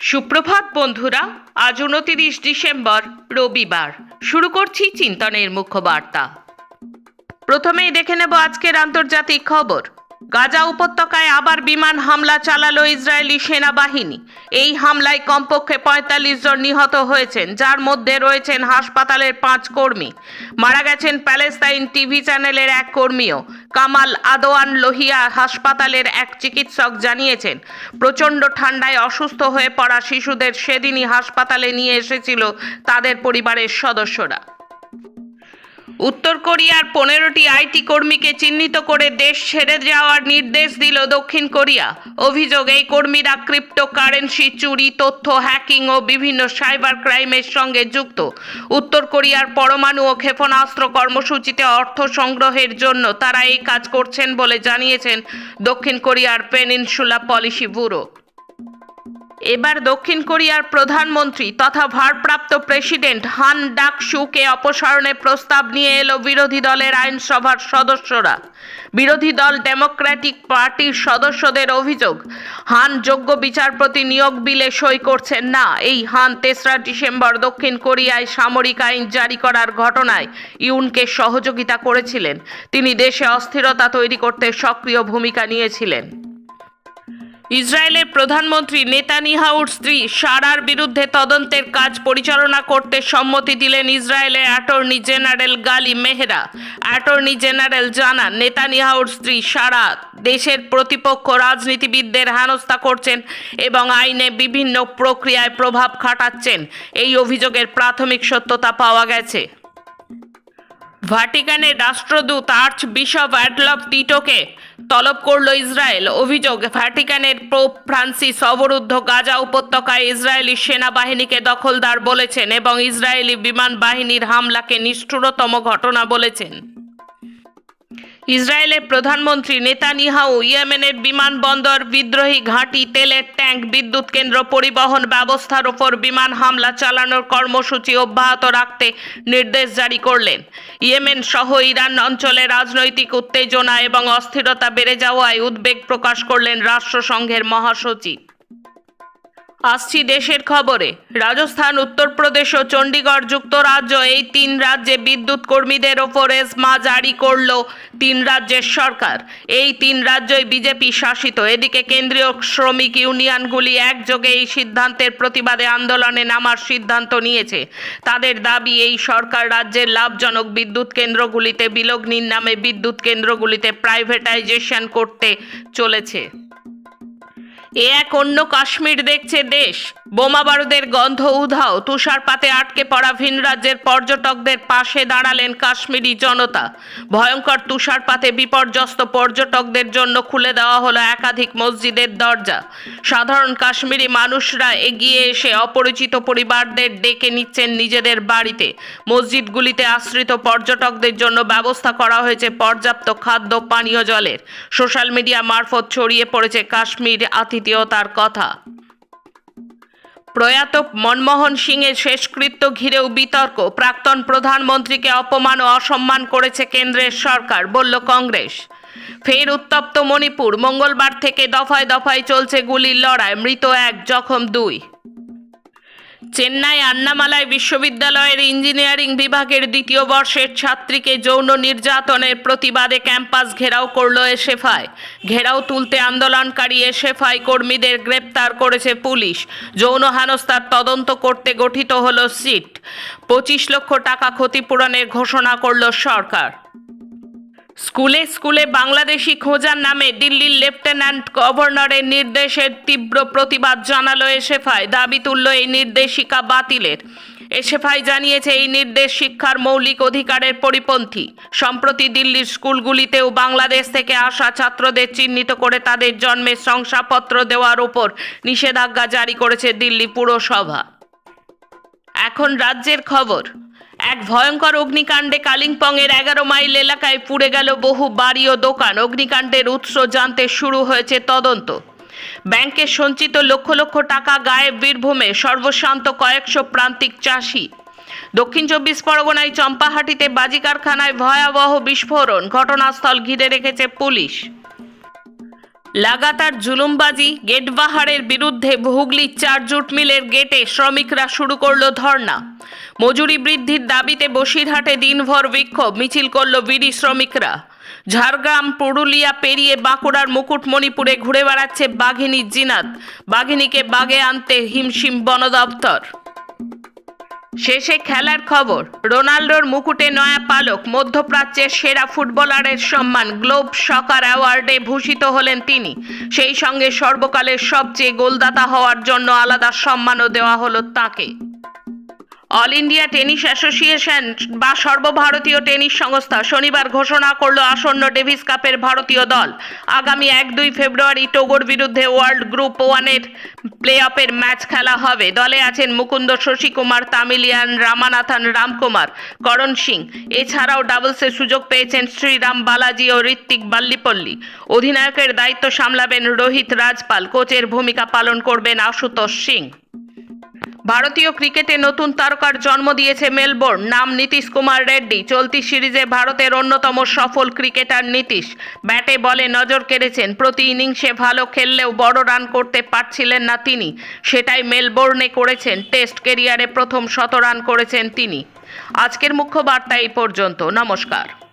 সুপ্রভাত, বন্ধুরা। আজ উনতিরিশ ডিসেম্বর, রবিবার। শুরু করছি চিন্তনের মুখ্য বার্তা। প্রথমেই দেখে নেব আজকের আন্তর্জাতিক খবর। গাজা উপত্যকায় আবার বিমান হামলা চালালো ইসরায়েলি সেনাবাহিনী। এই হামলায় কমপক্ষে পঁয়তাল্লিশ জন নিহত হয়েছেন, যার মধ্যে রয়েছেন হাসপাতালের পাঁচ কর্মী। মারা গেছেন প্যালেস্তাইন টিভি চ্যানেলের এক কর্মীও। কামাল আদোয়ান লোহিয়া হাসপাতালের এক চিকিৎসক জানিয়েছেন, প্রচণ্ড ঠান্ডায় অসুস্থ হয়ে পড়া শিশুদের সেদিনই হাসপাতালে নিয়ে এসেছিল তাদের পরিবারের সদস্যরা। উত্তর কোরিয়ার পনেরোটি আইটি কর্মীকে চিহ্নিত করে দেশ ছেড়ে যাওয়ার নির্দেশ দিল দক্ষিণ কোরিয়া। অভিযোগ, এই কর্মীরা ক্রিপ্টোকারেন্সি, চুরি, তথ্য, হ্যাকিং ও বিভিন্ন সাইবার ক্রাইমের সঙ্গে যুক্ত। উত্তর কোরিয়ার পরমাণু ও ক্ষেপণাস্ত্র কর্মসূচিতে অর্থ সংগ্রহের জন্য তারা এই কাজ করছেন বলে জানিয়েছেন দক্ষিণ কোরিয়ার পেনিনসুলা পলিসি ব্যুরো। এবার দক্ষিণ কোরিয়ার প্রধানমন্ত্রী তথা ভারপ্রাপ্ত প্রেসিডেন্ট হান ডাক শুকে অপসারণের প্রস্তাব নিয়ে এলো বিরোধী দলের আইনসভার সদস্যরা। বিরোধী দল ডেমোক্র্যাটিক পার্টির সদস্যদের অভিযোগ, হান যোগ্য বিচারপতি নিয়োগ বিলে সই করছেন না। এই হান তেসরা ডিসেম্বর দক্ষিণ কোরিয়ায় সামরিক আইন জারি করার ঘটনায় ইউনকে সহযোগিতা করেছিলেন। তিনি দেশে অস্থিরতা তৈরি করতে সক্রিয় ভূমিকা নিয়েছিলেন। ইসরায়েলের প্রধানমন্ত্রী নেতানিয়াহুর স্ত্রী সারার বিরুদ্ধে তদন্তের কাজ পরিচালনা করতে সম্মতি দিলেন ইসরায়েলের অ্যাটর্নি জেনারেল গালি মেহরা। অ্যাটর্নি জেনারেল জানান, নেতানিয়াহুর স্ত্রী সারা দেশের প্রতিপক্ষ রাজনীতিবিদদের হেনস্থা করছেন এবং আইনে বিভিন্ন প্রক্রিয়ায় প্রভাব খাটাচ্ছেন। এই অভিযোগের প্রাথমিক সত্যতা পাওয়া গেছে। ভাটিকানের রাষ্ট্রদূত আর্চ বিশপ অ্যাডলফ টিটোকে তলব করল ইসরায়েল। অভিযোগ ভ্যাটিকানের পোপ ফ্রান্সিস অবরুদ্ধ গাজা উপত্যকায় ইসরায়েলি সেনাবাহিনীকে দখলদার বলেছেন এবং ইসরায়েলি বিমান বাহিনীর হামলাকে নিষ্ঠুরতম ঘটনা বলেছেন। ইসরায়েলের প্রধানমন্ত্রী নেতানিয়াহু ইয়েমেনের বিমানবন্দর বিদ্রোহী ঘাঁটি, তেলের ট্যাঙ্ক, বিদ্যুৎ কেন্দ্র, পরিবহন ব্যবস্থার ওপর বিমান হামলা চালানোর কর্মসূচি অব্যাহত রাখতে নির্দেশ জারি করলেন। ইয়েমেন সহ ইরান অঞ্চলে রাজনৈতিক উত্তেজনা এবং অস্থিরতা বেড়ে যাওয়ায় উদ্বেগ প্রকাশ করলেন রাষ্ট্রসংঘের মহাসচিব। আসছি দেশের খবরে। রাজস্থান, উত্তরপ্রদেশ ও চণ্ডীগড় যুক্তরাজ্য এই তিন রাজ্যে বিদ্যুৎ কর্মীদের ওপর এসমা জারি করল তিন রাজ্যের সরকার। এই তিন রাজ্যই বিজেপি শাসিত। এদিকে কেন্দ্রীয় শ্রমিক ইউনিয়নগুলি একযোগে এই সিদ্ধান্তের প্রতিবাদে আন্দোলনে নামার সিদ্ধান্ত নিয়েছে। তাদের দাবি, এই সরকার রাজ্যের লাভজনক বিদ্যুৎ কেন্দ্রগুলিতে বিলগ্নির নামে বিদ্যুৎ কেন্দ্রগুলিতে প্রাইভেটাইজেশন করতে চলেছে। এ এক অন্য কাশ্মীর দেখছে দেশ। বোমা বারুদের গন্ধ উধাও। তুষারপাতে আটকে পড়া ভিন রাজ্যের পর্যটকদের পাশে দাঁড়ালেন কাশ্মীরি জনতা। ভয়ঙ্কর তুষারপাতে বিপর্যস্ত পর্যটকদের জন্য খুলে দেওয়া হলো একাধিক মসজিদের দরজা। সাধারণ কাশ্মীরি মানুষরা এগিয়ে এসে অপরিচিত পরিবারদের ডেকে নিচ্ছেন নিজেদের বাড়িতে। মসজিদগুলিতে আশ্রিত পর্যটকদের জন্য ব্যবস্থা করা হয়েছে পর্যাপ্ত খাদ্য পানীয় জলের। সোশ্যাল মিডিয়া মারফত ছড়িয়ে পড়েছে কাশ্মীর আতিথেয়তার কথা। প্রয়াত মনমোহন সিংয়ের শেষকৃত্য ঘিরেও বিতর্ক। প্রাক্তন প্রধানমন্ত্রীকে অপমান ও অসম্মান করেছে কেন্দ্রের সরকার, বলল কংগ্রেস। ফের উত্তপ্ত মণিপুর, মঙ্গলবার থেকে দফায় দফায় চলছে গুলির লড়াই, মৃত এক, জখম দুই। চেন্নাই আন্নামালায় বিশ্ববিদ্যালয়ের ইঞ্জিনিয়ারিং বিভাগের দ্বিতীয় বর্ষের ছাত্রীকে যৌন নির্যাতনের প্রতিবাদে ক্যাম্পাস ঘেরাও করল এসএফআই। ঘেরাও তুলতে আন্দোলনকারী এসএফআই কর্মীদের গ্রেপ্তার করেছে পুলিশ। যৌন হেনস্থার তদন্ত করতে গঠিত হলো সিট। পঁচিশ লক্ষ টাকা ক্ষতিপূরণের ঘোষণা করল সরকার। স্কুলে স্কুলে বাংলাদেশি খোঁজার নামে দিল্লির লেফটেন্যান্ট গভর্নরের নির্দেশের তীব্র প্রতিবাদ জানালো এসএফআই। দাবি তুলল এই নির্দেশিকা বাতিলের। এসএফআই জানিয়েছে এই নির্দেশ শিক্ষার মৌলিক অধিকারের পরিপন্থী। সম্প্রতি দিল্লির স্কুলগুলিতেও বাংলাদেশ থেকে আসা ছাত্রদের চিহ্নিত করে তাদের জন্মের শংসাপত্র দেওয়ার ওপর নিষেধাজ্ঞা জারি করেছে দিল্লি পুরসভা। এখন রাজ্যের খবর। এক ভয়ঙ্কর অগ্নিকাণ্ডে কালিম্পংয়ের এগারো মাইল এলাকায় পুড়ে গেল বহু বাড়ি ও দোকান। অগ্নিকাণ্ডের উৎস জানতে শুরু হয়েছে তদন্ত। ব্যাংকে সঞ্চিত লক্ষ লক্ষ টাকা গায়েব বীরভূমে সর্বশান্ত কয়েকশো প্রান্তিক চাষি। দক্ষিণ চব্বিশ পরগনায় চম্পাহাটিতে বাজি কারখানায় ভয়াবহ বিস্ফোরণ। ঘটনাস্থল ঘিরে রেখেছে পুলিশ। লাগাতার জুলুমবাজি, গেটবাহারের বিরুদ্ধে হুগলির চার জুট মিলের গেটে শ্রমিকরা শুরু করল ধর্ণা। মজুরি বৃদ্ধির দাবিতে বসিরহাটে দিনভর বিক্ষোভ, মিছিল করল বিড়ি শ্রমিকরা। ঝাড়গ্রাম, পুরুলিয়া পেরিয়ে বাঁকুড়ার মুকুটমণিপুরে ঘুরে বেড়াচ্ছে বাঘিনী জিনাত। বাঘিনীকে বাগে আনতে হিমশিম বন দপ্তর শেষে খেলার খবর। রোনাল্ডোর মুকুটে নয়া পালক, মধ্যপ্রাচ্যের সেরা ফুটবলারের সম্মান গ্লোব সকার অ্যাওয়ার্ডে ভূষিত হলেন তিনি। সেই সঙ্গে সর্বকালের সবচেয়ে গোলদাতা হওয়ার জন্য আলাদা সম্মানও দেওয়া হলো তাকে। অল ইন্ডিয়া টেনিস অ্যাসোসিয়েশন বা সর্বভারতীয় টেনিস সংস্থা শনিবার ঘোষণা করল আসন্ন ডেভিস কাপের ভারতীয় দল। আগামী এক দুই ফেব্রুয়ারি টোগোর বিরুদ্ধে ওয়ার্ল্ড গ্রুপ ওয়ানের প্লে অফের ম্যাচ খেলা হবে। দলে আছেন মুকুন্দ শশী কুমার তামিলিয়ান রামানাথন রামকুমার, করণ সিং। এছাড়াও ডাবলসের সুযোগ পেয়েছেন শ্রীরাম বালাজি ও ঋত্বিক বাল্লিপল্লী। অধিনায়কের দায়িত্ব সামলাবেন রোহিত রাজপাল। কোচের ভূমিকা পালন করবেন আশুতোষ সিং। ভারতীয় ক্রিকেটে নতুন তারকার জন্ম দিয়েছে মেলবোর্ন। নাম নীতিশ কুমার রেড্ডি। চলতি সিরিজে ভারতের অন্যতম সফল ক্রিকেটার নীতিশ। ব্যাটে বলে নজর কেড়েছেন, প্রতি ইনিংসে ভালো খেললেও বড় রান করতে পারছিলেন না তিনি। সেটাই মেলবোর্নে করেছেন, টেস্ট কেরিয়ারে প্রথম শত রান করেছেন তিনি। আজকের মুখ্য বার্তা এই পর্যন্ত। নমস্কার।